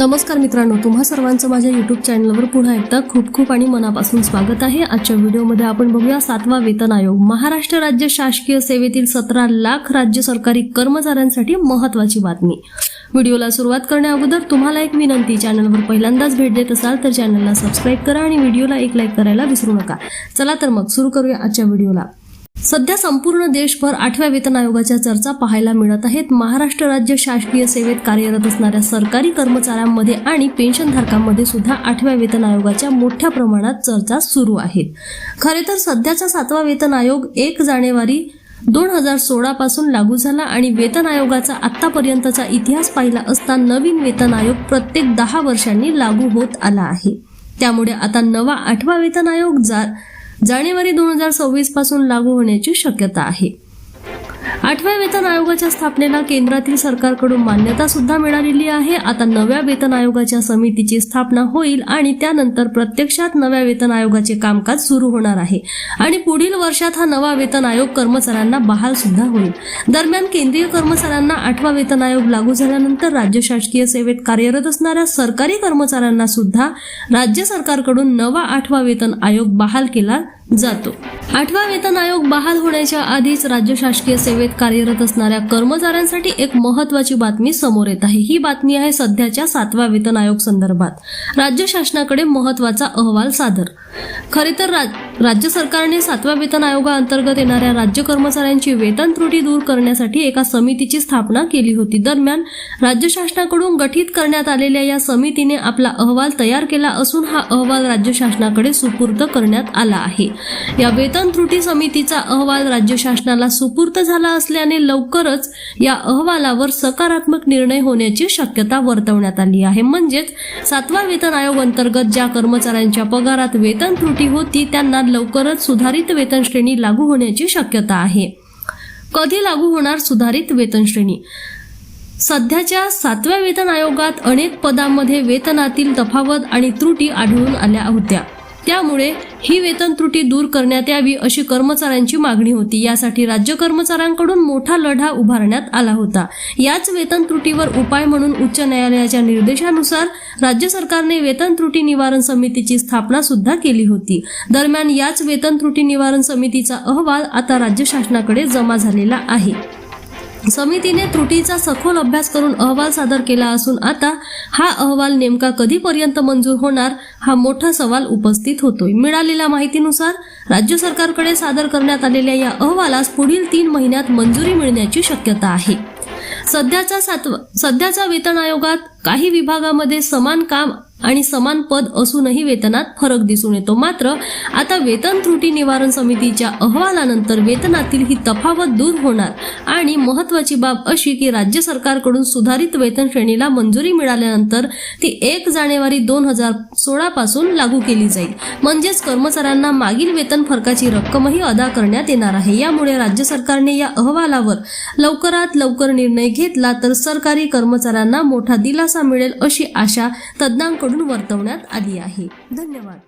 नमस्कार मित्रांनो तुम्हा सर्वांचं माझ्या युट्यूब चॅनलवर पुन्हा एकदा खूप खूप आणि मनापासून स्वागत आहे. आजच्या व्हिडिओमध्ये आपण बघूया सातवा वेतन आयोग. महाराष्ट्र राज्य शासकीय सेवेतील सतरा लाख राज्य सरकारी कर्मचाऱ्यांसाठी महत्वाची बातमी. व्हिडिओला सुरुवात करण्याअगोदर तुम्हाला एक विनंती चॅनलवर पहिल्यांदाच भेट देत असाल तर चॅनलला सबस्क्राईब करा आणि व्हिडिओला एक लाईक करायला विसरू नका. चला तर मग सुरू करूया आजच्या व्हिडिओला. सध्या संपूर्ण देशभर आठव्या वेतन आयोगाच्या चर्चा पाहायला मिळत आहेत. महाराष्ट्र राज्य शासकीय सेवेत कार्यरत असणाऱ्या सरकारी कर्मचाऱ्यांमध्ये आणि पेन्शनधारकांमध्ये सुद्धा आठव्या वेतन आयोगाच्या मोठ्या प्रमाणात चर्चा सुरू आहेत. खरे तर सध्याचा सातवा वेतन आयोग एक जानेवारी दोन हजार सोळा पासून लागू झाला आणि वेतन आयोगाचा आतापर्यंतचा इतिहास पाहिला असता नवीन वेतन आयोग प्रत्येक दहा वर्षांनी लागू होत आला आहे. त्यामुळे आता नवा आठवा वेतन आयोग जा जानेवारी दोन हजार सव्वीसपासून लागू होण्याची शक्यता आहे. आठव्या वेतन आयोगाच्या स्थापनेला केंद्रातील सरकारकडून मान्यता सुद्धा मिळालेली आहे. आता नव्या वेतन आयोगाच्या समितीची स्थापना होईल आणि त्यानंतर प्रत्यक्षात नव्या वेतन आयोगाचे कामकाज सुरू होणार आहे. आणि पुढील वर्षात हा नवा वेतन आयोग कर्मचाऱ्यांना बहाल सुद्धा होईल. दरम्यान केंद्रीय कर्मचाऱ्यांना आठवा वेतन आयोग लागू झाल्यानंतर राज्य शासकीय सेवेत कार्यरत असणाऱ्या सरकारी कर्मचाऱ्यांना सुद्धा राज्य सरकारकडून नवा आठवा वेतन आयोग बहाल केला जातो. आठवा वेतन आयोग बहाल होण्याच्या आधीच राज्य शासकीय सेवेत कार्यरत असणाऱ्या कर्मचाऱ्यांसाठी एक महत्वाची बातमी समोर येत आहे. ही बातमी आहे सध्याच्या सातव्या वेतन आयोग संदर्भात. राज्य शासनाकडे महत्त्वाचा अहवाल सादर. खरे तर राज- राज्य सरकारने सातव्या वेतन आयोगाअंतर्गत येणाऱ्या राज्य कर्मचाऱ्यांची वेतन त्रुटी दूर करण्यासाठी एका समितीची स्थापना केली होती. दरम्यान राज्य शासनाकडून गठीत करण्यात आलेल्या या समितीने आपला अहवाल तयार केला असून हा अहवाल राज्य शासनाकडे सुपूर्द करण्यात आला आहे. या वेतन त्रुटी समितीचा अहवाल राज्य शासनाला सुपूर्द झाला असल्याने लवकरच या अहवालावर सकारात्मक निर्णय होण्याची शक्यता वर्तवण्यात आली आहे. म्हणजेच सातवा वेतन आयोग अंतर्गत ज्या कर्मचाऱ्यांच्या पगारात वेतन त्रुटी होती त्यांना लवकरच सुधारित वेतन श्रेणी लागू होण्याची शक्यता आहे. कधी लागू होणार सुधारित वेतन श्रेणी? सध्याच्या सातव्या वेतन आयोगात अनेक पदांमध्ये वेतनातील तफावत आणि त्रुटी आढळून आल्या होत्या. त्यामुळे ही वेतन त्रुटी दूर करण्यात यावी अशी कर्मचाऱ्यांची मागणी होती. यासाठी राज्य कर्मचाऱ्यांकडून मोठा लढा उभारण्यात आला होता. याच वेतन त्रुटीवर उपाय म्हणून उच्च न्यायालयाच्या निर्देशानुसार राज्य सरकारने वेतन त्रुटी निवारण समितीची स्थापना सुद्धा केली होती. दरम्यान याच वेतन त्रुटी निवारण समितीचा अहवाल आता राज्य शासनाकडे जमा झालेला आहे. समितीने त्रुटीचा सखोल अभ्यास करून अहवाल सादर केला असून आता हा अहवाल नेमका कधीपर्यंत मंजूर होणार हा मोठा सवाल उपस्थित होतोय. मिळालेल्या माहितीनुसार राज्य सरकारकडे सादर करण्यात आलेल्या या अहवालास पुढील तीन महिन्यात मंजुरी मिळण्याची शक्यता आहे. सध्याचा सातवा सध्याचा वेतन आयोगात काही विभागामध्ये समान काम आणि समान पद असूनही वेतनात फरक दिसून येतो. मात्र आता वेतन त्रुटी निवारण समितीच्या अहवालानंतर वेतनातील ही तफावत दूर होणार आणि महत्वाची बाब अशी की राज्य सरकारकडून सुधारित वेतन श्रेणीला मंजुरी मिळाल्यानंतर ती एक जानेवारी दोन हजार सोळा पासून लागू केली जाईल. म्हणजेच कर्मचाऱ्यांना मागील वेतन फरकाची रक्कमही अदा करण्यात येणार आहे. यामुळे राज्य सरकारने या अहवालावर लवकरात लवकर निर्णय घेतला तर सरकारी कर्मचाऱ्यांना मोठा दिलासा मिळेल अशी आशा तज्ज्ञांकडून वर्तवण्यात आली आहे. धन्यवाद.